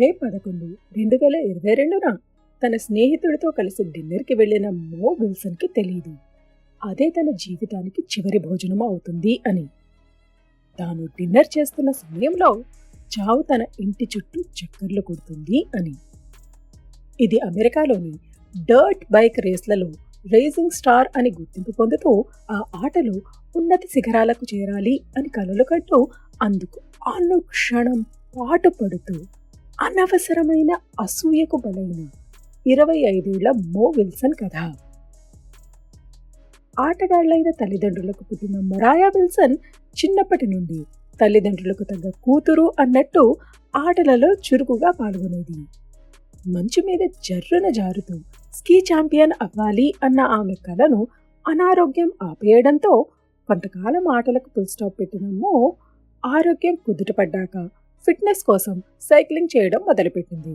మే పదకొండు రెండు వేల ఇరవై రెండున తన స్నేహితుడితో కలిసి డిన్నర్కి వెళ్ళిన మో విల్సన్కి తెలియదు అదే తన జీవితానికి చివరి భోజనం అవుతుంది అని. తాను డిన్నర్ చేస్తున్న సమయంలో చావు తన ఇంటి చుట్టూ చక్కర్లు కొడుతుంది అని. ఇది అమెరికాలోని డర్ట్ బైక్ రేస్లలో రేసింగ్ స్టార్ అని గుర్తింపు పొందుతూ ఆ ఆటలో ఉన్నత శిఖరాలకు చేరాలి అని కలలు కంటూ అందుకు అనుక్షణం పాటుపడుతూ అనవసరమైన అసూయకు బలైన ఇరవై ఐదేళ్ళ మో విల్సన్ కథ. ఆటగాళ్ళైన తల్లిదండ్రులకు పుట్టిన మొరాయా విల్సన్ చిన్నప్పటి నుండి తల్లిదండ్రులకు తగ్గ కూతురు అన్నట్టు ఆటలలో చురుకుగా పాల్గొనేది. మంచు మీద జర్రున జారుతూ స్కీ ఛాంపియన్ అవ్వాలి అన్న ఆమె కలను అనారోగ్యం ఆపేయడంతో కొంతకాలం ఆటలకు ఫుల్ స్టాప్ పెట్టిన మో ఆరోగ్యం కుదుటపడ్డాక ఫిట్నెస్ కోసం సైక్లింగ్ చేయడం మొదలుపెట్టింది.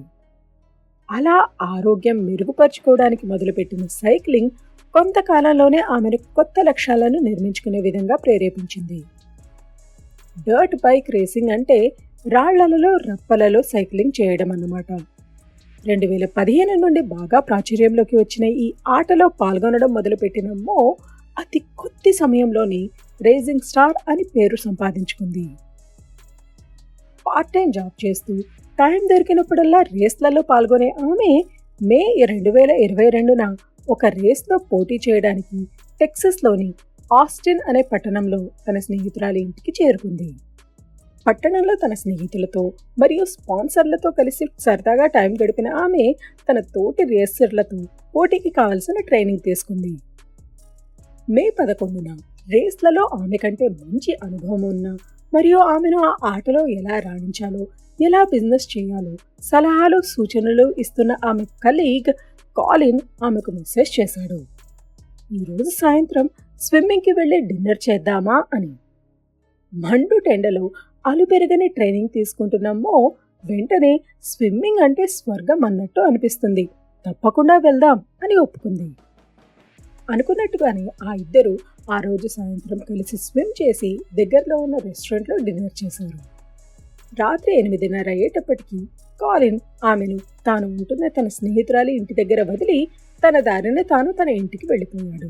అలా ఆరోగ్యం మెరుగుపరుచుకోవడానికి మొదలుపెట్టిన సైక్లింగ్ కొంతకాలంలోనే ఆమెను కొత్త లక్ష్యాలను నిర్మించుకునే విధంగా ప్రేరేపించింది. డర్ట్ బైక్ రేసింగ్ అంటే రాళ్ళలో రప్పలలో సైక్లింగ్ చేయడం అన్నమాట. రెండు వేల పదిహేను నుండి బాగా ప్రాచుర్యంలోకి వచ్చిన ఈ ఆటలో పాల్గొనడం మొదలుపెట్టిన మో అతి కొద్ది సమయంలోని రేసింగ్ స్టార్ అని పేరు సంపాదించుకుంది. పార్ట్ టైం జాబ్ చేస్తూ టైం దొరికినప్పుడల్లా రేస్లలో పాల్గొనే ఆమె మే రెండు వేల ఇరవై రెండున ఒక రేస్లో పోటీ చేయడానికి టెక్సస్లోని ఆస్టిన్ అనే పట్టణంలో తన స్నేహితురాలి ఇంటికి చేరుకుంది. పట్టణంలో తన స్నేహితులతో మరియు స్పాన్సర్లతో కలిసి సరదాగా టైం గడిపిన ఆమె తన తోటి రేసర్లతో పోటీకి కావలసిన ట్రైనింగ్ తీసుకుంది. మే పదకొండున రేస్లలో ఆమె కంటే మంచి అనుభవం ఉన్న మరియు ఆమెను ఆ ఆటలో ఎలా రాణించాలో ఎలా బిజినెస్ చేయాలో సలహాలు సూచనలు ఇస్తున్న ఆమె కలీగ్ కాలిన్ ఆమెకు మెసేజ్ చేశాడు. ఈరోజు సాయంత్రం స్విమ్మింగ్కి వెళ్ళి డిన్నర్ చేద్దామా అని. మండు టెండలో అలుపెరగని ట్రైనింగ్ తీసుకుంటున్నామో వెంటనే స్విమ్మింగ్ అంటే స్వర్గం అన్నట్టు అనిపిస్తుంది. తప్పకుండా వెళ్దాం అని ఒప్పుకుంది. అనుకున్నట్టుగానే ఆ ఇద్దరు ఆ రోజు సాయంత్రం కలిసి స్విమ్ చేసి దగ్గరలో ఉన్న రెస్టారెంట్లో డిన్నర్ చేశారు. రాత్రి ఎనిమిదిన్నర అయ్యేటప్పటికీ కాలిన్ ఆమెను తాను ఉంటున్న తన స్నేహితురాలి ఇంటి దగ్గర వదిలి తన దారిన తాను తన ఇంటికి వెళ్ళిపోయాడు.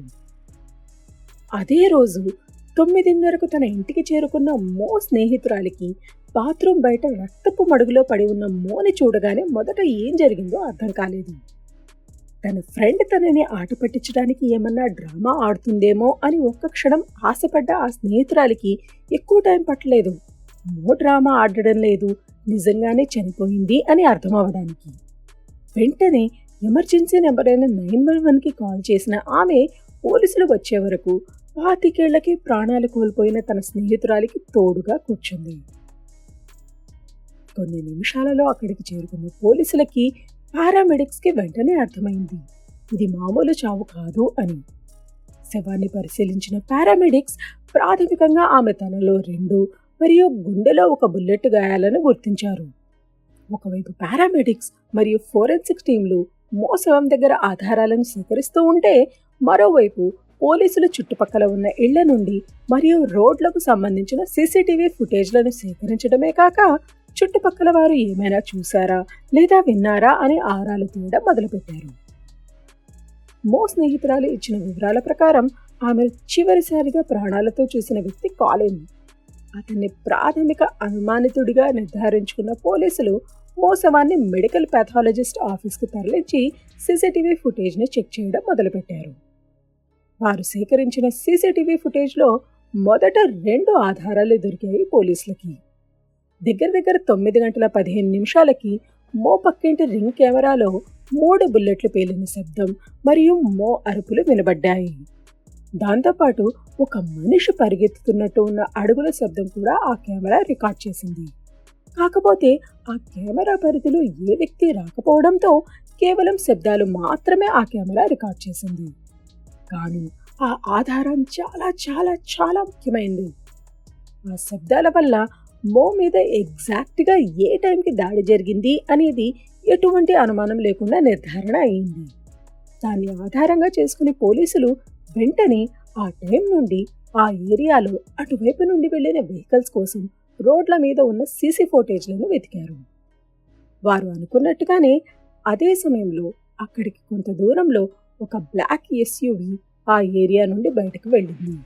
అదే రోజు తొమ్మిదిన్నరకు తన ఇంటికి చేరుకున్న మో స్నేహితురాలికి బాత్రూమ్ బయట రక్తపు మడుగులో పడి ఉన్న మోని చూడగానే మొదట ఏం జరిగిందో అర్థం కాలేదు. తన ఫ్రెండ్ తనని ఆట పట్టించడానికి ఏమన్నా డ్రామా ఆడుతుందేమో అని ఒక్క క్షణం ఆశపడ్డ ఆ స్నేహితురాలికి ఎక్కువ టైం పట్టలేదు. నో డ్రామా ఆడడం లేదు. నిజంగానే చనిపోయింది అని అర్థం అవడానికి వెంటనే ఎమర్జెన్సీ నెంబర్ అయిన నైన్ వన్ వన్కి కాల్ చేసిన ఆమె పోలీసులు వచ్చే వరకు పాతికేళ్ళకి ప్రాణాలు కోల్పోయిన తన స్నేహితురాలికి తోడుగా కూర్చుంది. కొన్ని నిమిషాలలో అక్కడికి చేరుకున్న పోలీసులకి పారామెడిక్స్కి వెంటనే అర్థమైంది. ఇది మామూలు చావు కాదు అని. శవాన్ని పరిశీలించిన పారామెడిక్స్ ప్రాథమికంగా ఆమె తలలో రెండు మరియు గుండెలో ఒక బుల్లెట్ గాయాలను గుర్తించారు. ఒకవైపు పారామెడిక్స్ మరియు ఫోరెన్సిక్ టీంలు మో శవం దగ్గర ఆధారాలను సేకరిస్తూ ఉంటే మరోవైపు పోలీసులు చుట్టుపక్కల ఉన్న ఇళ్ళ నుండి మరియు రోడ్లకు సంబంధించిన సీసీటీవీ ఫుటేజ్లను సేకరించడమే కాక చుట్టుపక్కల వారు ఏమైనా చూశారా లేదా విన్నారా అని ఆరాలు తీయడం మొదలుపెట్టారు. మో స్నేహితురాలు ఇచ్చిన వివరాల ప్రకారం ఆమె చివరిసారిగా ప్రాణాలతో చూసిన వ్యక్తి కాలిన్. అతన్ని ప్రాథమిక అనుమానితుడిగా నిర్ధారించుకున్న పోలీసులు మోసవాన్ని మెడికల్ పాథాలజిస్ట్ ఆఫీస్కి తరలించి సీసీటీవీ ఫుటేజ్ని చెక్ చేయడం మొదలుపెట్టారు. వారు సేకరించిన సీసీటీవీ ఫుటేజ్లో మొదట రెండు ఆధారాలు దొరికాయి పోలీసులకి. దగ్గర దగ్గర తొమ్మిది గంటల పదిహేను నిమిషాలకి మో పక్కింటి రింగ్ కెమెరాలో మూడు బుల్లెట్లు పేలిన శబ్దం మరియు మో అరుపులు వినబడ్డాయి. దాంతోపాటు ఒక మనిషి పరిగెత్తుతున్నట్టు ఉన్న అడుగుల శబ్దం కూడా ఆ కెమెరా రికార్డ్ చేసింది. కాకపోతే ఆ కెమెరా పరిధిలో ఏ వ్యక్తి రాకపోవడంతో కేవలం శబ్దాలు మాత్రమే ఆ కెమెరా రికార్డ్ చేసింది. కానీ ఆ ఆధారం చాలా చాలా చాలా ముఖ్యమైనది ఆ శబ్దాల వల్ల మో మీద ఎగ్జాక్ట్గా ఏ టైంకి దాడి జరిగింది అనేది ఎటువంటి అనుమానం లేకుండా నిర్ధారణ అయింది. దాన్ని ఆధారంగా చేసుకుని పోలీసులు వెంటనే ఆ టైం నుండి ఆ ఏరియాలో అటువైపు నుండి వెళ్ళిన వెహికల్స్ కోసం రోడ్ల మీద ఉన్న సీసీ ఫోటేజ్లను వెతికారు. వారు అనుకున్నట్టుగానే అదే సమయంలో అక్కడికి కొంత దూరంలో ఒక బ్లాక్ ఎస్యూవి ఆ ఏరియా నుండి బయటకు వెళ్ళింది.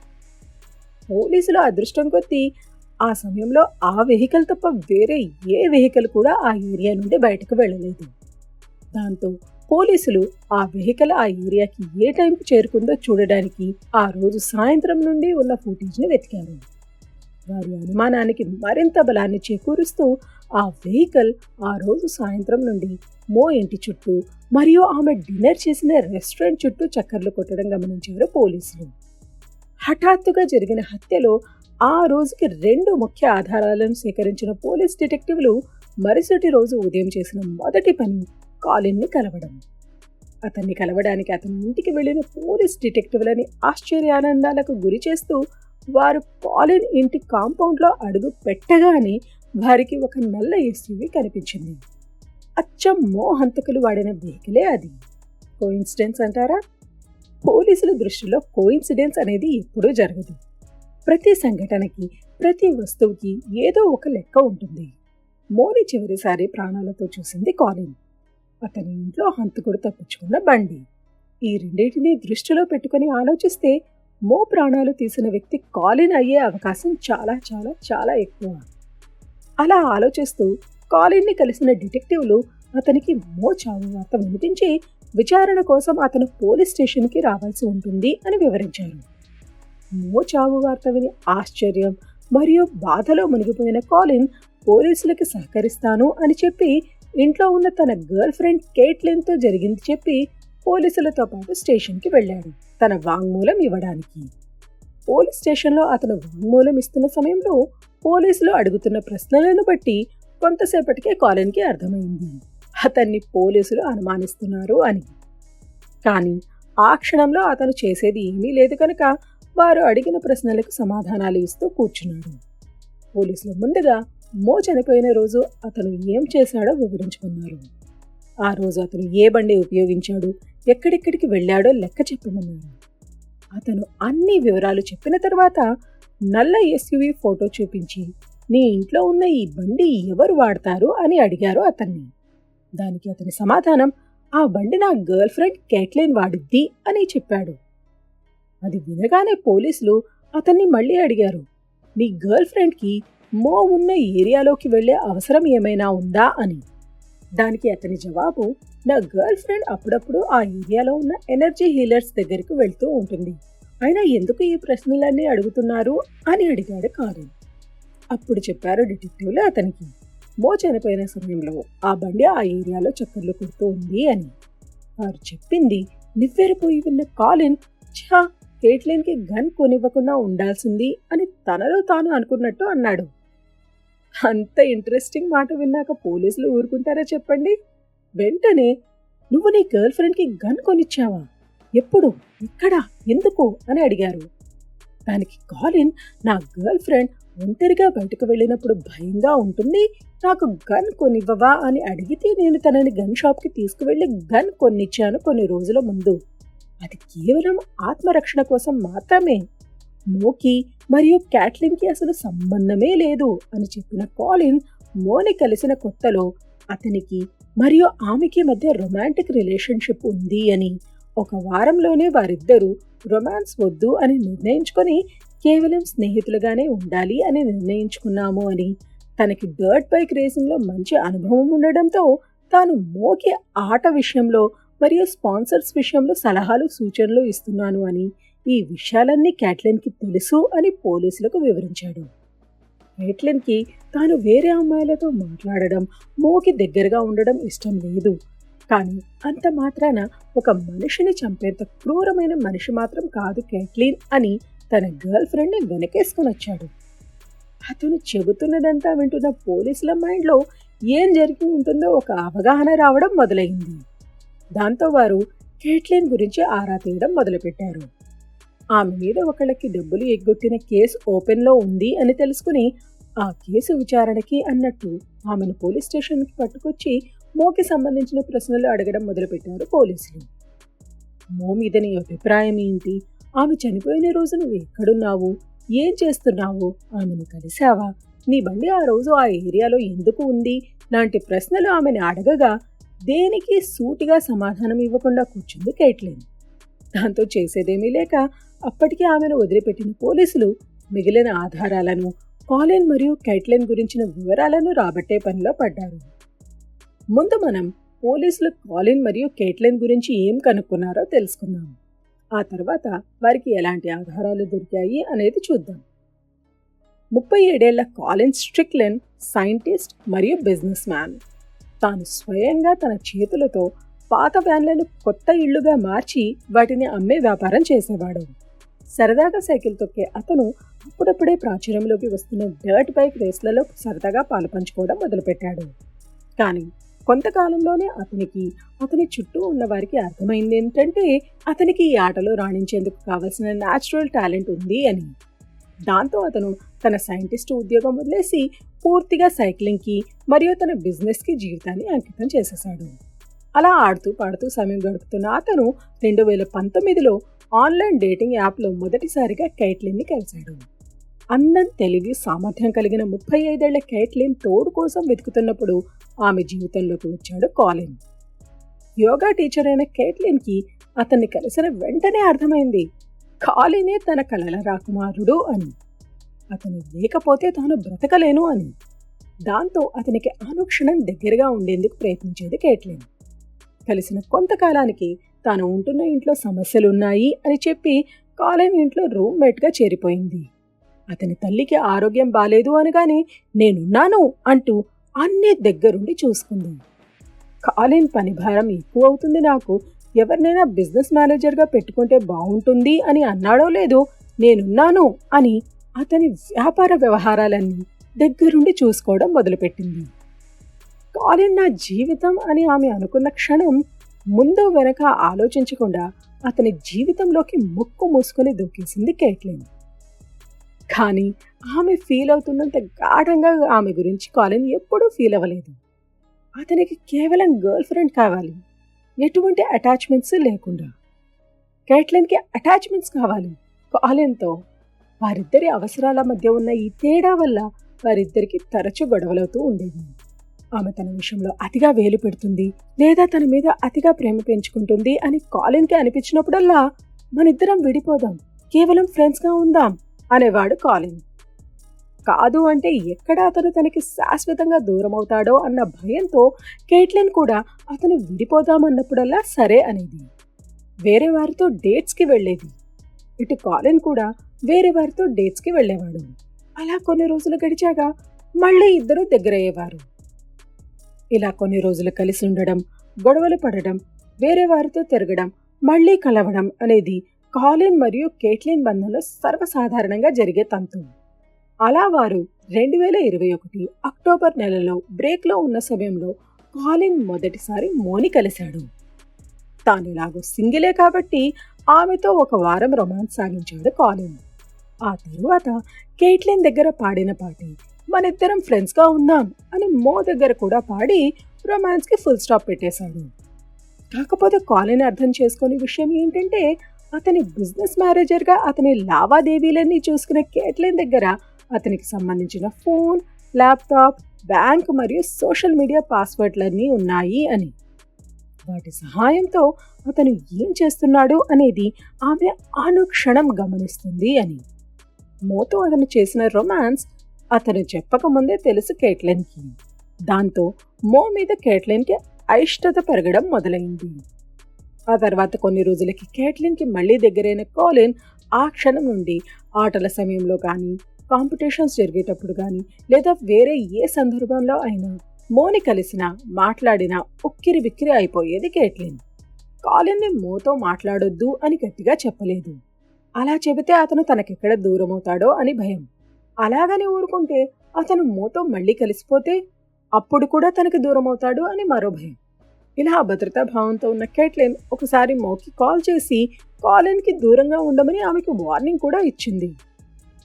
పోలీసుల అదృష్టం కొద్దీ ఆ సమయంలో ఆ వెహికల్ తప్ప వేరే ఏ వెహికల్ కూడా ఆ ఏరియా నుండి బయటకు వెళ్ళలేదు. దాంతో పోలీసులు ఆ వెహికల్ ఆ ఏరియాకి ఏ టైంకి చేరుకుందో చూడడానికి ఆ రోజు సాయంత్రం నుండి ఉన్న ఫుటేజ్ని వెతికారు. వారి అనుమానానికి మరింత బలాన్ని చేకూరుస్తూ ఆ వెహికల్ ఆ రోజు సాయంత్రం నుండి మో ఇంటి చుట్టూ మరియు ఆమె డిన్నర్ చేసిన రెస్టారెంట్ చుట్టూ చక్కర్లు కొట్టడం గమనించారు పోలీసులు. హఠాత్తుగా జరిగిన హత్యలో ఆ రోజుకి రెండు ముఖ్య ఆధారాలను సేకరించిన పోలీస్ డిటెక్టివ్లు మరుసటి రోజు ఉదయం చేసిన మొదటి పని కాలిన్ని కలవడం. అతన్ని కలవడానికి అతని ఇంటికి వెళ్ళిన పోలీస్ డిటెక్టివ్లని ఆశ్చర్యానందాలకు గురి చేస్తూ వారు కాలిన్ ఇంటి కాంపౌండ్లో అడుగు పెట్టగానే వారికి ఒక నల్ల ఎస్యూవి కనిపించింది. అచ్చం మోహంతకులు వాడిన వెహికలే అది. కోయిన్సిడెన్స్ అంటారా? పోలీసుల దృష్టిలో కోయిన్సిడెన్స్ అనేది ఎప్పుడూ జరగదు. ప్రతి సంఘటనకి ప్రతి వస్తువుకి ఏదో ఒక లెక్క ఉంటుంది. మోని చివరిసారి ప్రాణాలతో చూసింది కాలిన్. అతని ఇంట్లో హంతకుడు తప్పించుకున్న బండి. ఈ రెండింటినీ దృష్టిలో పెట్టుకుని ఆలోచిస్తే మో ప్రాణాలు తీసిన వ్యక్తి కాలిన్ అయ్యే అవకాశం చాలా చాలా చాలా ఎక్కువ. అలా ఆలోచిస్తూ కాలిన్ని కలిసిన డిటెక్టివ్లు అతనికి మో చావు వార్త వినిపించి విచారణ కోసం అతను పోలీస్ స్టేషన్కి రావాల్సి ఉంటుంది అని వివరించారు. మో చావు వార్త విని ఆశ్చర్యం మరియు బాధలో మునిగిపోయిన కాలిన్ పోలీసులకి సహకరిస్తాను అని చెప్పి ఇంట్లో ఉన్న తన గర్ల్ ఫ్రెండ్ కేట్లిన్తో జరిగింది చెప్పి పోలీసులతో పాటు స్టేషన్కి వెళ్ళాడు తన వాంగ్మూలం ఇవ్వడానికి. పోలీస్ స్టేషన్లో అతను వాంగ్మూలం ఇస్తున్న సమయంలో పోలీసులు అడుగుతున్న ప్రశ్నలను బట్టి కొంతసేపటికే కాలిన్కి అర్థమైంది. అతన్ని పోలీసులు అనుమానిస్తున్నారు అని. కానీ ఆ క్షణంలో అతను చేసేది ఏమీ లేదు కనుక వారు అడిగిన ప్రశ్నలకు సమాధానాలు ఇస్తూ కూర్చున్నాడు పోలీసులు ముందుగా మో చనిపోయిన రోజు అతను ఏం చేశాడో వివరించుకున్నారు ఆ రోజు అతను ఏ బండి ఉపయోగించాడు ఎక్కడెక్కడికి వెళ్ళాడో లెక్క చెప్పమన్నారు. అతను అన్ని వివరాలు చెప్పిన తర్వాత నల్ల ఎస్యువి ఫోటో చూపించి నీ ఇంట్లో ఉన్న ఈ బండి ఎవరు వాడతారు? అని అడిగారు అతన్ని. దానికి అతని సమాధానం ఆ బండి నా గర్ల్ ఫ్రెండ్ కేట్లైన్ వాడిద్ది అని చెప్పాడు. అది వినగానే పోలీసులు అతన్ని మళ్ళీ అడిగారు. నీ గర్ల్ ఫ్రెండ్కి మో ఉన్న ఏరియాలోకి వెళ్ళే అవసరం ఏమైనా ఉందా? అని. దానికి అతని జవాబు నా గర్ల్ ఫ్రెండ్ అప్పుడప్పుడు ఆ ఏరియాలో ఉన్న ఎనర్జీ హీలర్స్ దగ్గరికి వెళ్తూ ఉంటుంది. అయినా ఎందుకు ఈ ప్రశ్నలన్నీ అడుగుతున్నారు? అని అడిగాడు కాలిన్ అప్పుడు చెప్పారు డిటెక్టివ్లు అతనికి మో చనిపోయిన సమయంలో ఆ బండి ఆ ఏరియాలో చక్కర్లు కొడుతూ ఉంది అని. వారు చెప్పింది నివ్వెరిపోయి ఉన్న కాలిన్ ఛా కేట్లిన్కి గన్ కొనివ్వకుండా ఉండాల్సింది అని తనలో తాను అనుకున్నట్టు అన్నాడు. అంత ఇంట్రెస్టింగ్ మాట విన్నాక పోలీసులు ఊరుకుంటారా చెప్పండి? వెంటనే నువ్వు నీ గర్ల్ ఫ్రెండ్కి గన్ కొనిచ్చావా? ఎప్పుడు? ఎక్కడ ఎందుకు? అని అడిగారు. దానికి కాలిన్ నా గర్ల్ ఫ్రెండ్ ఒంటరిగా బయటకు వెళ్ళినప్పుడు భయంగా ఉంటుంది నాకు గన్ కొనివ్వవా? అని అడిగితే నేను తనని గన్ షాప్కి తీసుకువెళ్ళి గన్ కొన్నిచ్చాను కొన్ని రోజుల ముందు. అది కేవలం ఆత్మరక్షణ కోసం మాత్రమే. మోకి మరియు క్యాట్లిన్కి అసలు సంబంధమే లేదు అని చెప్పిన కాలిన్ మోని కలిసిన కొత్తలో అతనికి మరియు ఆమెకి మధ్య రొమాంటిక్ రిలేషన్షిప్ ఉంది అని ఒక వారంలోనే వారిద్దరూ రొమాన్స్ వద్దు అని నిర్ణయించుకొని కేవలం స్నేహితులుగానే ఉండాలి అని నిర్ణయించుకున్నాము అని తనకి డర్ట్ బైక్ రేసింగ్లో మంచి అనుభవం ఉండడంతో తాను మోకి ఆట విషయంలో మరియు స్పాన్సర్స్ విషయంలో సలహాలు సూచనలు ఇస్తున్నాను అని ఈ విషయాలన్నీ క్యాట్లిన్కి తెలుసు అని పోలీసులకు వివరించాడు. కేట్లిన్కి తాను వేరే అమ్మాయిలతో మాట్లాడడం మోకి దగ్గరగా ఉండడం ఇష్టం లేదు. కానీ అంత మాత్రాన ఒక మనిషిని చంపేంత క్రూరమైన మనిషి మాత్రం కాదు క్యాట్లిన్ అని తన గర్ల్ ఫ్రెండ్ని వెనకేసుకొని వచ్చాడు. అతను చెబుతున్నదంతా వింటున్న పోలీసుల మైండ్లో ఏం జరిగి ఉంటుందో ఒక అవగాహన రావడం మొదలైంది. దాంతో వారు కేట్లిన్ గురించి ఆరా తీయడం మొదలుపెట్టారు. ఆమె మీద ఒకళ్ళకి డబ్బులు ఎగ్గొట్టిన కేసు ఓపెన్లో ఉంది అని తెలుసుకుని ఆ కేసు విచారణకి అన్నట్టు ఆమెను పోలీస్ స్టేషన్కి పట్టుకొచ్చి మోకి సంబంధించిన ప్రశ్నలు అడగడం మొదలుపెట్టారు పోలీసులు. మో మీద నీ అభిప్రాయం ఏంటి? ఆమె చనిపోయిన రోజు నువ్వు ఎక్కడున్నావు? ఏం చేస్తున్నావు? ఆమెను కలిశావా? నీ బండి ఆ రోజు ఆ ఏరియాలో ఎందుకు ఉంది? లాంటి ప్రశ్నలు ఆమెను అడగగా దేనికి సూటిగా సమాధానం ఇవ్వకుండా కూర్చుంది కేట్లిన్. దాంతో చేసేదేమీ లేక అప్పటికే ఆమెను వదిలిపెట్టిన పోలీసులు మిగిలిన ఆధారాలను కాలిన్ మరియు కైట్లైన్ గురించిన వివరాలను రాబట్టే పనిలో పడ్డారు. ముందు మనం పోలీసులు కాలిన్ మరియు కేట్లైన్ గురించి ఏం కనుక్కున్నారో తెలుసుకుందాం. ఆ తర్వాత వారికి ఎలాంటి ఆధారాలు దొరికాయి అనేది చూద్దాం. ముప్పై ఏడేళ్ళ కాలిన్ స్ట్రిక్లెన్ సైంటిస్ట్ మరియు బిజినెస్ మ్యాన్ తాను స్వయంగా తన చేతులతో పాత వ్యాన్లను కొత్త ఇళ్ళుగా మార్చి వాటిని అమ్మే వ్యాపారం చేసేవాడు. సరదాగా సైకిల్ తొక్కే అతను అప్పుడప్పుడే ప్రాచుర్యంలోకి వస్తున్న డర్ట్ బైక్ రేస్లలో సరదాగా పాలుపంచుకోవడం మొదలుపెట్టాడు. కానీ కొంతకాలంలోనే అతనికి అతని చుట్టూ ఉన్న వారికి అర్థమైంది ఏంటంటే అతనికి ఈ ఆటలో రాణించేందుకు కావలసిన న్యాచురల్ టాలెంట్ ఉంది అని. దాంతో అతను తన సైంటిస్ట్ ఉద్యోగం వదిలేసి పూర్తిగా సైక్లింగ్కి మరియు తన బిజినెస్కి జీవితాన్ని అంకితం చేసేశాడు అలా ఆడుతూ పాడుతూ సమయం గడుపుతున్న అతను రెండు వేల పంతొమ్మిదిలో ఆన్లైన్ డేటింగ్ యాప్లో మొదటిసారిగా కైట్లిన్ని కలిశాడు. అందం తెలివి సామర్థ్యం కలిగిన ముప్పై ఐదేళ్ళ కైట్లిన్ తోడు కోసం వెతుకుతున్నప్పుడు ఆమె జీవితంలోకి వచ్చాడు కాలిన్. యోగా టీచర్ అయిన కైట్లిన్కి అతన్ని కలిసిన వెంటనే అర్థమైంది కాలినే తన కలల రాకుమారుడు అని. అతను లేకపోతే తాను బ్రతకలేను అని. దాంతో అతనికి అనుక్షణం దగ్గరగా ఉండేందుకు ప్రయత్నించేది కేట్లిన్. కలిసిన కొంతకాలానికి తాను ఉంటున్న ఇంట్లో సమస్యలున్నాయి అని చెప్పి కాలేజ్ ఇంట్లో రూమ్మేట్గా చేరిపోయింది. అతని తల్లికి ఆరోగ్యం బాలేదు అనగానే నేనున్నాను అంటూ అన్నీ దగ్గరుండి చూసుకుంది. కాలిన్ పని భారం ఎక్కువ అవుతుంది నాకు. ఎవరినైనా బిజినెస్ మేనేజర్గా పెట్టుకుంటే బాగుంటుంది అని అన్నాడో లేదో నేనున్నాను అని అతని వ్యాపార వ్యవహారాలన్నీ దగ్గరుండి చూసుకోవడం మొదలుపెట్టింది. కాలిన్ నా జీవితం అని ఆమె అనుకున్న క్షణం ముందు వెనక ఆలోచించకుండా అతని జీవితంలోకి ముక్కు మూసుకొని దూకేసింది కేట్లిన్. కానీ ఆమె ఫీల్ అవుతున్నంత గాఢంగా ఆమె గురించి కాలిన్ ఎప్పుడూ ఫీల్ అవ్వలేదు. అతనికి కేవలం గర్ల్ ఫ్రెండ్ కావాలి. ఎటువంటి అటాచ్మెంట్స్ లేకుండా. కేట్లిన్కి అటాచ్మెంట్స్ కావాలి. కాలిన్తో వారిద్దరి అవసరాల మధ్య ఉన్న ఈ తేడా వల్ల వారిద్దరికి తరచూ గొడవలవుతూ ఉండేవి ఆమె తన విషయంలో అతిగా వేలు పెడుతుంది లేదా తన మీద అతిగా ప్రేమ పెంచుకుంటుంది అని కాలిన్కి అనిపించినప్పుడల్లా మనిద్దరం విడిపోదాం కేవలం ఫ్రెండ్స్గా ఉందాం అనేవాడు కాలిన్. కాదు అంటే ఎక్కడ అతను తనకి శాశ్వతంగా దూరం అవుతాడో అన్న భయంతో కేట్లిన్ కూడా అతను విడిపోదామన్నప్పుడల్లా సరే అనేది. వేరే వారితో డేట్స్కి వెళ్ళేది. ఇటు కాలిన్ కూడా వేరే వారితో డేట్స్కి వెళ్ళేవాడు. అలా కొన్ని రోజులు గడిచాక మళ్ళీ ఇద్దరూ దగ్గరయ్యేవారు. ఇలా కొన్ని రోజులు కలిసి ఉండడం గొడవలు పడడం వేరే వారితో తిరగడం మళ్ళీ కలవడం అనేది కాలిన్ మరియు కేట్లిన్ బంధంలో సర్వసాధారణంగా జరిగే తంతు. అలా వారు రెండు వేల ఇరవై ఒకటి అక్టోబర్ నెలలో బ్రేక్లో ఉన్న సమయంలో కాలిన్ మొదటిసారి మోని కలిశాడు. తానిలాగో సింగిలే కాబట్టి ఆమెతో ఒక వారం రొమాన్స్ సాగించాడు కాలిన్. ఆ తరువాత కేట్లిన్ దగ్గర పాడిన పాటి మనిద్దరం ఫ్రెండ్స్గా ఉన్నాం అని మో దగ్గర కూడా పాడి రొమాన్స్కి ఫుల్ స్టాప్ పెట్టేశాడు. కాకపోతే కాలిన్ అర్థం చేసుకునే విషయం ఏంటంటే అతని బిజినెస్ మేనేజర్గా అతని లావాదేవీలన్నీ చూసుకునే కేట్లిన్ దగ్గర అతనికి సంబంధించిన ఫోన్ ల్యాప్టాప్ బ్యాంక్ మరియు సోషల్ మీడియా పాస్వర్డ్లన్నీ ఉన్నాయి అని. వాటి సహాయంతో అతను ఏం చేస్తున్నాడు అనేది ఆమె అనుక్షణం గమనిస్తుంది అని. మోతో అతను చేసిన రొమాన్స్ అతను చెప్పకముందే తెలుసు కేట్లెన్కి. దాంతో మో మీద కేట్లెన్కి అయిష్టత పెరగడం మొదలైంది. ఆ తర్వాత కొన్ని రోజులకి కేట్లిన్కి మళ్ళీ దగ్గరైన కోలిన్ ఆ క్షణం నుండి ఆటల సమయంలో కానీ కాంపిటీషన్స్ జరిగేటప్పుడు కానీ లేదా వేరే ఏ సందర్భంలో అయినా మోని కలిసినా మాట్లాడినా ఉక్కిరి బిక్కిరి అయిపోయేది కేట్లిన్. కాలిన్ని మోతో మాట్లాడొద్దు అని గట్టిగా చెప్పలేదు. అలా చెబితే అతను తనకెక్కడ దూరమవుతాడో అని భయం. అలాగని ఊరుకుంటే అతను మోతో మళ్ళీ కలిసిపోతే అప్పుడు కూడా తనకి దూరం అవుతాడు అని మరో భయం. ఇలా భద్రతా భావంతో ఉన్న కేట్లిన్ ఒకసారి మోకి కాల్ చేసి కాలిన్కి దూరంగా ఉండమని ఆమెకు వార్నింగ్ కూడా ఇచ్చింది.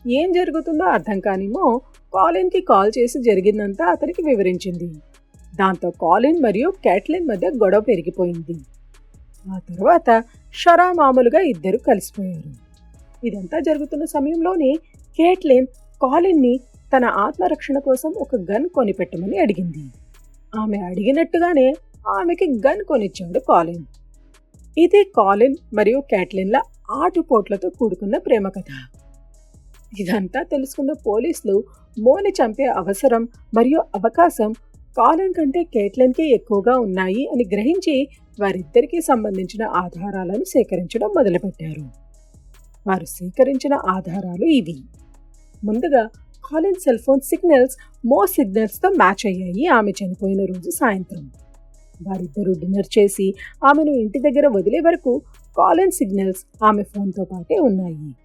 ఏం జరుగుతుందో అర్థం కాని మో కాలిన్కి కాల్ చేసి జరిగిందంతా అతనికి వివరించింది. దాంతో కాలిన్ మరియు క్యాట్లిన్ మధ్య గొడవ పెరిగిపోయింది. ఆ తర్వాత షరా మామూలుగా ఇద్దరు కలిసిపోయారు. ఇదంతా జరుగుతున్న సమయంలోనే కేట్లిన్ కాలిన్ని తన ఆత్మరక్షణ కోసం ఒక గన్ కొనిపెట్టమని అడిగింది. ఆమె అడిగినట్టుగానే ఆమెకి గన్ కొనిచ్చాడు కాలిన్. ఇది కాలిన్ మరియు క్యాట్లిన్ల ఆటుపోట్లతో కూడుకున్న ప్రేమ కథ. ఇదంతా తెలుసుకున్న పోలీసులు మోని చంపే అవసరం మరియు అవకాశం కాలిన్ కంటే కేట్లిన్కే ఎక్కువగా ఉన్నాయి అని గ్రహించి వారిద్దరికీ సంబంధించిన ఆధారాలను సేకరించడం మొదలుపెట్టారు. వారు సేకరించిన ఆధారాలు ఇవి. ముందుగా కాలిన్ సెల్ ఫోన్ సిగ్నల్స్ మో సిగ్నల్స్తో మ్యాచ్ అయ్యాయి. ఆమె చనిపోయిన రోజు సాయంత్రం. వారిద్దరూ డిన్నర్ చేసి ఆమెను ఇంటి దగ్గర వదిలే వరకు కాలిన్ సిగ్నల్స్ ఆమె ఫోన్తో పాటే ఉన్నాయి.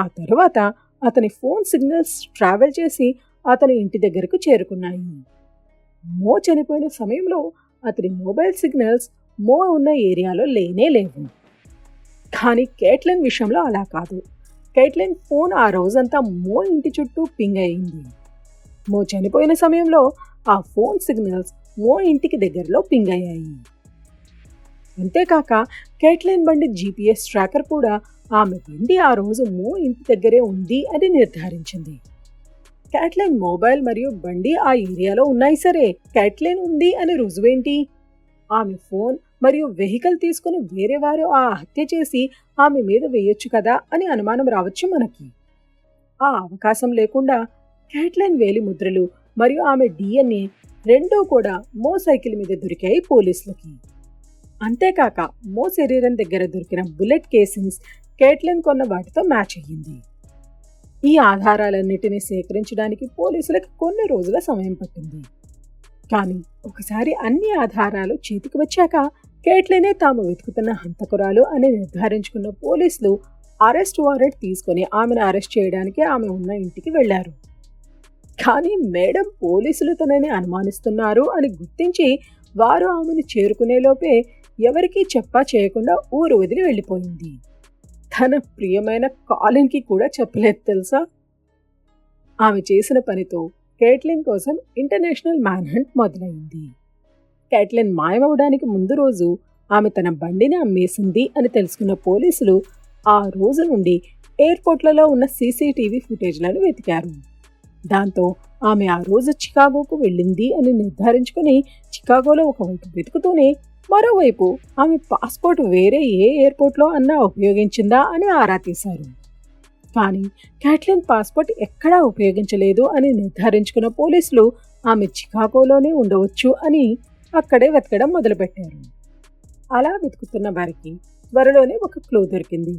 ఆ తర్వాత అతని ఫోన్ సిగ్నల్స్ ట్రావెల్ చేసి అతని ఇంటి దగ్గరకు చేరుకున్నాయి. మో చనిపోయిన సమయంలో అతని మొబైల్ సిగ్నల్స్ మో ఉన్న ఏరియాలో లేనే లేవు. కానీ కేట్లిన్ విషయంలో అలా కాదు. కేట్లిన్ ఫోన్ ఆ రోజంతా మో ఇంటి చుట్టూ పింగ్ అయింది. మో చనిపోయిన సమయంలో ఆ ఫోన్ సిగ్నల్స్ మో ఇంటికి దగ్గరలో పింగ్ అయ్యాయి. అంతేకాక కేట్లైన్ బండి జీపీఎస్ ట్రాకర్ కూడా ఆమె బండి ఆ రోజు మో ఇంటి దగ్గరే ఉంది అని నిర్ధారించింది. క్యాట్లైన్ మొబైల్ మరియు బండి ఆ ఏరియాలో ఉన్నాయి సరే క్యాట్లైన్ ఉంది అని రుజువేంటి? ఆమె ఫోన్ మరియు వెహికల్ తీసుకుని వేరే వారు ఆ హత్య చేసి ఆమె మీద వేయొచ్చు కదా అని అనుమానం రావచ్చు మనకి. ఆ అవకాశం లేకుండా క్యాట్లైన్ వేలి ముద్రలు మరియు ఆమె డిఎన్ఏ రెండూ కూడా మో సైకిల్ మీద దొరికాయి పోలీసులకి. అంతేకాక మో శరీరం దగ్గర దొరికిన బుల్లెట్ కేసింగ్స్ కేట్లిన్ కొన్న వాటితో మ్యాచ్ అయ్యింది. ఈ ఆధారాలన్నిటినీ సేకరించడానికి పోలీసులకు కొన్ని రోజుల సమయం పట్టింది. కానీ ఒకసారి అన్ని ఆధారాలు చేతికి వచ్చాక కేట్లీనే తాము వెతుకుతున్న హంతకురాలు అని నిర్ధారించుకున్న పోలీసులు అరెస్ట్ వారెంట్ తీసుకుని ఆమెను అరెస్ట్ చేయడానికి ఆమె ఉన్న ఇంటికి వెళ్ళారు కానీ మేడం పోలీసులు తనని అనుమానిస్తున్నారు అని గుర్తించి వారు ఆమెను చేరుకునేలోపే ఎవరికీ చెప్పా చేయకుండా ఊరు వదిలి వెళ్ళిపోయింది. తన ప్రియమైన కాలిన్కి కూడా చెప్పలేదు తెలుసా? ఆమె చేసిన పనితో కేట్లిన్ కోసం ఇంటర్నేషనల్ మ్యాన్హంట్ మొదలైంది. కేట్లిన్ మాయమవడానికి ముందు రోజు ఆమె తన బండిని అమ్మేసింది అని తెలుసుకున్న పోలీసులు ఆ రోజు నుండి ఎయిర్పోర్ట్లలో ఉన్న సీసీటీవీ ఫుటేజ్లను వెతికారు. దాంతో ఆమె ఆ రోజు చికాగోకు వెళ్ళింది అని నిర్ధారించుకుని చికాగోలో ఒకవైపు వెతుకుతూనే మరోవైపు ఆమె పాస్పోర్ట్ వేరే ఏ ఎయిర్పోర్ట్లో అన్నా ఉపయోగించిందా అని ఆరా తీశారు. కానీ క్యాట్లిన్ పాస్పోర్ట్ ఎక్కడా ఉపయోగించలేదు అని నిర్ధారించుకున్న పోలీసులు ఆమె చికాగోలోనే ఉండవచ్చు అని అక్కడే వెతకడం మొదలుపెట్టారు. అలా వెతుకుతున్న వారికి త్వరలోనే ఒక క్లూ దొరికింది.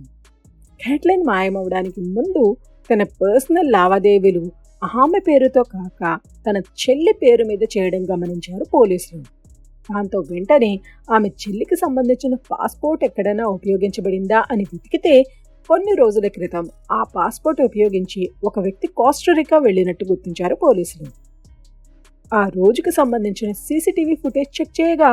క్యాట్లైన్ మాయమవడానికి ముందు తన పర్సనల్ లావాదేవీలు ఆమె పేరుతో కాక తన చెల్లి పేరు మీద చేయడం గమనించారు పోలీసులు. దాంతో వెంటనే ఆమె చెల్లికి సంబంధించిన పాస్పోర్ట్ ఎక్కడైనా ఉపయోగించబడిందా అని వెతికితే కొన్ని రోజుల క్రితం ఆ పాస్పోర్ట్ ఉపయోగించి ఒక వ్యక్తి కోస్టరికా వెళ్ళినట్టు గుర్తించారు పోలీసులు. ఆ రోజుకు సంబంధించిన సీసీటీవీ ఫుటేజ్ చెక్ చేయగా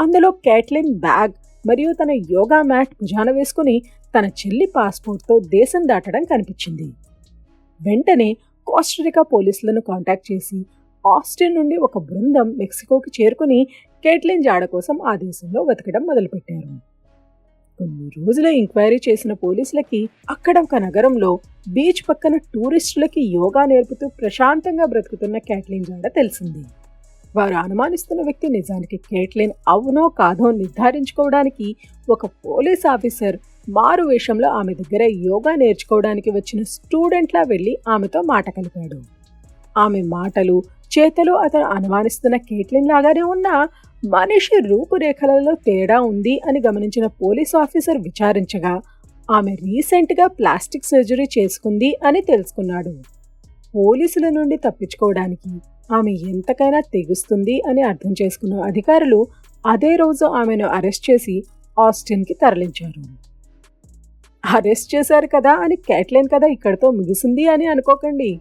అందులో క్యాట్లిన్ బ్యాగ్ మరియు తన యోగా మ్యాట్ భుజాన వేసుకుని తన చెల్లి పాస్పోర్ట్తో దేశం దాటడం కనిపించింది. వెంటనే కోస్టరికా పోలీసులను కాంటాక్ట్ చేసి ఆస్టిన్ నుండి ఒక బృందం మెక్సికోకి చేరుకుని కేట్లిన్ జాడ కోసం ఆ దేశంలో వెతకడం మొదలుపెట్టారు. కొన్ని రోజుల ఎంక్వైరీ చేసిన పోలీసులకి అక్కడ ఒక నగరంలో బీచ్ పక్కన టూరిస్టులకి యోగా నేర్పుతూ ప్రశాంతంగా బ్రతుకుతున్న క్యాట్లిన్ జాడ తెలిసింది. వారు అనుమానిస్తున్న వ్యక్తి నిజానికి కేట్లిన్ అవునో కాదో నిర్ధారించుకోవడానికి ఒక పోలీస్ ఆఫీసర్ మారు వేషంలో ఆమె దగ్గర యోగా నేర్చుకోవడానికి వచ్చిన స్టూడెంట్లా వెళ్ళి ఆమెతో మాట కలిపాడు. ఆమె మాటలు చేతలు అతను అనుమానిస్తున్న కేట్లిన్ లాగానే ఉన్నా మనిషి రూపురేఖలలో తేడా ఉంది అని గమనించిన పోలీస్ ఆఫీసర్ విచారించగా ఆమె రీసెంట్గా ప్లాస్టిక్ సర్జరీ చేసుకుంది అని తెలుసుకున్నాడు. పోలీసుల నుండి తప్పించుకోవడానికి ఆమె ఎంతకైనా తెగుస్తుంది అని అర్థం చేసుకున్న అధికారులు అదే రోజు ఆమెను అరెస్ట్ చేసి ఆస్టిన్కి తరలించారు. అరెస్ట్ చేశారు కదా అని క్యాట్లైన్ కదా ఇక్కడితో ముగిసింది అని అనుకోకండి.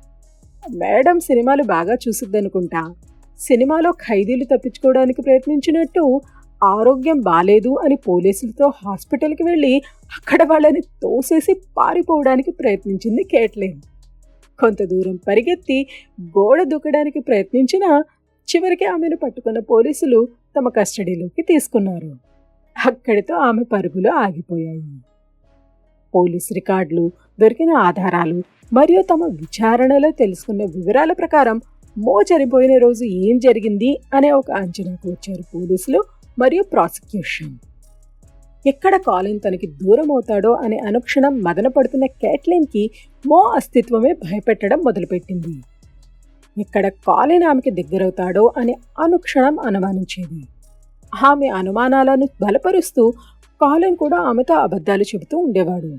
మేడం సినిమాలు బాగా చూసిద్దనుకుంటా. సినిమాలో ఖైదీలు తప్పించుకోవడానికి ప్రయత్నించినట్టు ఆరోగ్యం బాలేదు అని పోలీసులతో హాస్పిటల్కి వెళ్ళి అక్కడ వాళ్ళని తోసేసి పారిపోవడానికి ప్రయత్నించింది కేట్లేన్. కొంత దూరం పరిగెత్తి గోడ దూకడానికి ప్రయత్నించినా చివరికి ఆమెను పట్టుకున్న పోలీసులు తమ కస్టడీలోకి తీసుకున్నారు. అక్కడితో ఆమె పరుగులు ఆగిపోయాయి. పోలీస్ రికార్డులు దొరికిన ఆధారాలు మరియు తమ విచారణలో తెలుసుకున్న వివరాల ప్రకారం మో చనిపోయిన రోజు ఏం జరిగింది అనే ఒక అంచనాకు వచ్చారు పోలీసులు మరియు ప్రాసిక్యూషన్. ఎక్కడ కాలిన్ తనకి దూరం అవుతాడో అనే అనుక్షణం మదన పడుతున్న క్యాట్లిన్కి మో అస్తిత్వమే భయపెట్టడం మొదలుపెట్టింది. ఎక్కడ కాలిన్ ఆమెకి దగ్గరవుతాడో అనే అనుక్షణం అనుమానించేది. ఆమె అనుమానాలను బలపరుస్తూ కాలిన్ కూడా ఆమెతో అబద్ధాలు చెబుతూ ఉండేవాడు.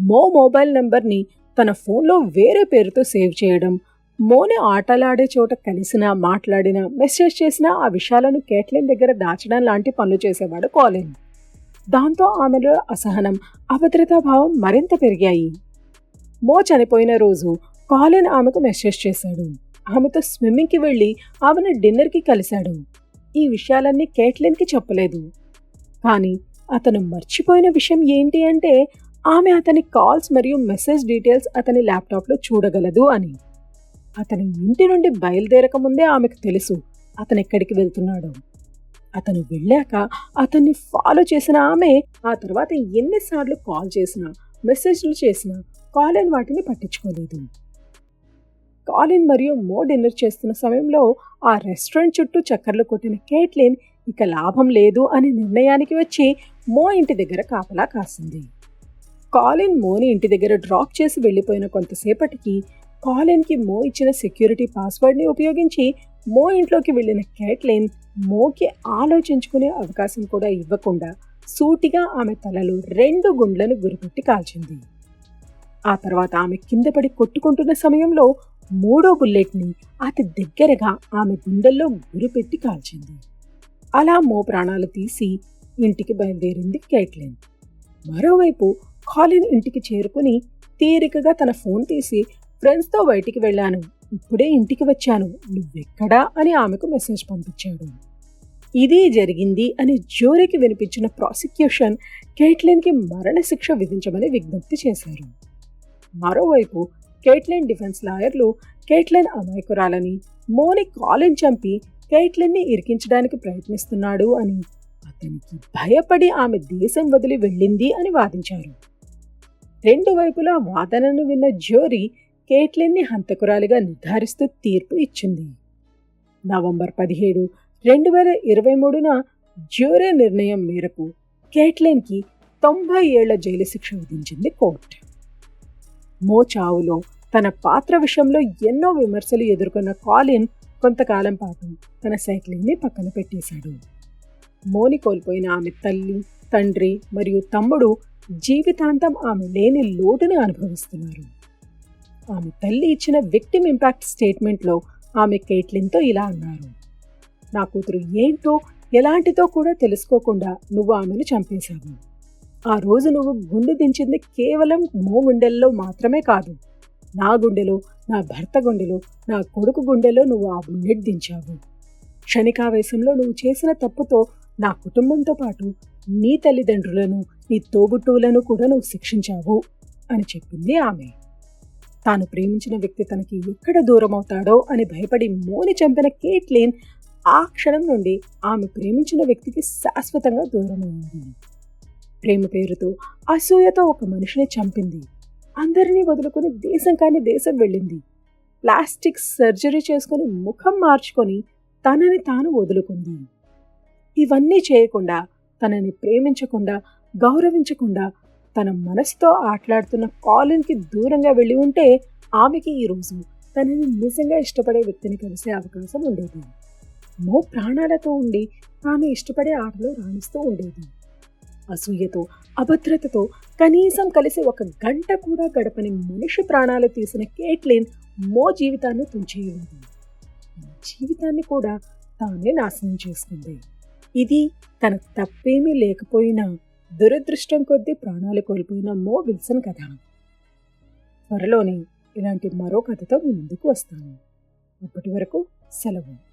మో మొబైల్ నెంబర్ని తన ఫోన్లో వేరే పేరుతో సేవ్ చేయడం మోని ఆటలాడే చోట కలిసినా మాట్లాడినా మెసేజ్ చేసినా ఆ విషయాలను కేట్లిన్ దగ్గర దాచడం లాంటి పనులు చేసేవాడు కాలిన్. దాంతో ఆమెలో అసహనం అభద్రతా భావం మరింత పెరిగాయి. మో చనిపోయిన రోజు కాలిన్ ఆమెకు మెసేజ్ చేశాడు. ఆమెతో స్విమ్మింగ్కి వెళ్ళి ఆమెను డిన్నర్కి కలిశాడు. ఈ విషయాలన్నీ కేట్లిన్కి చెప్పలేదు. కానీ అతను మర్చిపోయిన విషయం ఏంటి అంటే ఆమె అతని కాల్స్ మరియు మెసేజ్ డీటెయిల్స్ అతని ల్యాప్టాప్లో చూడగలదు అని. అతని ఇంటి నుండి బయలుదేరక ముందే ఆమెకు తెలుసు అతను ఎక్కడికి వెళ్తున్నాడు. అతను వెళ్ళాక అతన్ని ఫాలో చేసిన ఆమె ఆ తర్వాత ఎన్నిసార్లు కాల్ చేసినా మెసేజ్లు చేసినా కాలిన్ వాటిని పట్టించుకోలేదు. కాలిన్ మరియు మో డిన్నర్ చేస్తున్న సమయంలో ఆ రెస్టారెంట్ చుట్టూ చక్కర్లు కొట్టిన కేట్లిన్ ఇక లాభం లేదు అనే నిర్ణయానికి వచ్చి మో ఇంటి దగ్గర కాపలా కాసింది. కాలిన్ మోని ఇంటి దగ్గర డ్రాప్ చేసి వెళ్ళిపోయిన కొంతసేపటికి కాలిన్కి మో ఇచ్చిన సెక్యూరిటీ పాస్వర్డ్ని ఉపయోగించి మో ఇంట్లోకి వెళ్ళిన కేట్లిన్ మోకి ఆలోచించుకునే అవకాశం కూడా ఇవ్వకుండా సూటిగా ఆమె తలలో రెండు గుండ్లను గురిపెట్టి కాల్చింది. ఆ తర్వాత ఆమె కింద పడి కొట్టుకుంటున్న సమయంలో మూడో బుల్లెట్ని అతి దగ్గరగా ఆమె గుండెల్లో గురిపెట్టి కాల్చింది. అలా మో ప్రాణాలు తీసి ఇంటికి బయలుదేరింది కేట్లిన్. మరోవైపు కాలిన్ ఇంటికి చేరుకుని తీరికగా తన ఫోన్ తీసి ఫ్రెండ్స్తో బయటికి వెళ్ళాను. ఇప్పుడే ఇంటికి వచ్చాను. నువ్వెక్కడా అని ఆమెకు మెసేజ్ పంపించాడు. ఇది జరిగింది అని జ్యూరీకి వినిపించిన ప్రాసిక్యూషన్ కేట్లిన్కి మరణశిక్ష విధించమని విజ్ఞప్తి చేశారు. మరోవైపు కేట్లిన్ డిఫెన్స్ లాయర్లు కేట్లిన్ అమాయకురాలని మోని కాలిన్ చంపి కేట్లిన్ని ఇరికించడానికి ప్రయత్నిస్తున్నాడు అని అతనికి భయపడి ఆమె దేశం వదిలి వెళ్ళింది అని వాదించారు. రెండు వైపులా వాదనను విన్న జ్యూరీ కేట్లిన్ని హంతకురాలిగా నిర్ధారిస్తూ తీర్పు ఇచ్చింది. నవంబర్ పదిహేడు రెండు వేల ఇరవై మూడున జ్యూరీ నిర్ణయం మేరకు కేట్లిన్కి తొంభై ఏళ్ళ జైలు శిక్ష విధించింది కోర్టు. మోచావులో తన పాత్ర విషయంలో ఎన్నో విమర్శలు ఎదుర్కొన్న కాలిన్ కొంతకాలం పాటు తన సైక్లింగ్ని పక్కన పెట్టేశాడు. మోని కోల్పోయిన ఆమె తల్లి తండ్రి మరియు తమ్ముడు జీవితాంతం ఆమె లేని లోటును అనుభవిస్తున్నారు. ఆమె తల్లి ఇచ్చిన విక్టిమ్ ఇంపాక్ట్ స్టేట్మెంట్లో ఆమె కేట్లిన్తో ఇలా అన్నారు. నా కూతురు ఏంటో ఎలాంటిదో కూడా తెలుసుకోకుండా నువ్వు ఆమెను చంపేశావు. ఆ రోజు నువ్వు గుండె దించింది కేవలం మో గుండెల్లో మాత్రమే కాదు నా గుండెలో నా భర్త గుండెలో నా కొడుకు గుండెలో నువ్వు ఆ బుల్లెట్ దించావు. క్షణికావేశంలో నువ్వు చేసిన తప్పుతో నా కుటుంబంతో పాటు నీ తల్లిదండ్రులను నీ తోబుట్టువులను కూడా నువ్వు శిక్షించావు అని చెప్పింది ఆమె. తాను ప్రేమించిన వ్యక్తి తనకి ఎక్కడ దూరం అవుతాడో అని భయపడి మోని చంపిన కేట్లీన్ ఆ క్షణం నుండి ఆమె ప్రేమించిన వ్యక్తికి శాశ్వతంగా దూరమైంది ప్రేమ పేరుతో అసూయతో ఒక మనిషిని చంపింది. అందరినీ వదులుకొని దేశం కాని దేశం వెళ్ళింది. ప్లాస్టిక్ సర్జరీ చేసుకొని ముఖం మార్చుకొని తనని తాను వదులుకుంది. ఇవన్నీ చేయకుండా తనని ప్రేమించకుండా గౌరవించకుండా తన మనసుతో ఆటలాడుతున్న కాలిన్కి దూరంగా వెళ్ళి ఉంటే ఆమెకి ఈరోజు తనని నిజంగా ఇష్టపడే వ్యక్తిని కలిసే అవకాశం ఉండేది. మో ప్రాణాలతో ఉండి తాను ఇష్టపడే ఆటలో రాణిస్తూ ఉండేది. అసూయతో అభద్రతతో కనీసం కలిసి ఒక గంట కూడా గడపని మనిషి ప్రాణాలు తీసిన కేట్లిన్ మో జీవితాన్ని తుంచేయలేదు. జీవితాన్ని కూడా తానే నాశనం చేసుకుంది. ఇది తన తప్పేమీ లేకపోయినా దురదృష్టం కొద్దీ ప్రాణాలు కోల్పోయిన మో విల్సన్ కథ. త్వరలోనే ఇలాంటి మరో కథతో మీ ముందుకు వస్తాను. అప్పటి వరకు సెలవు.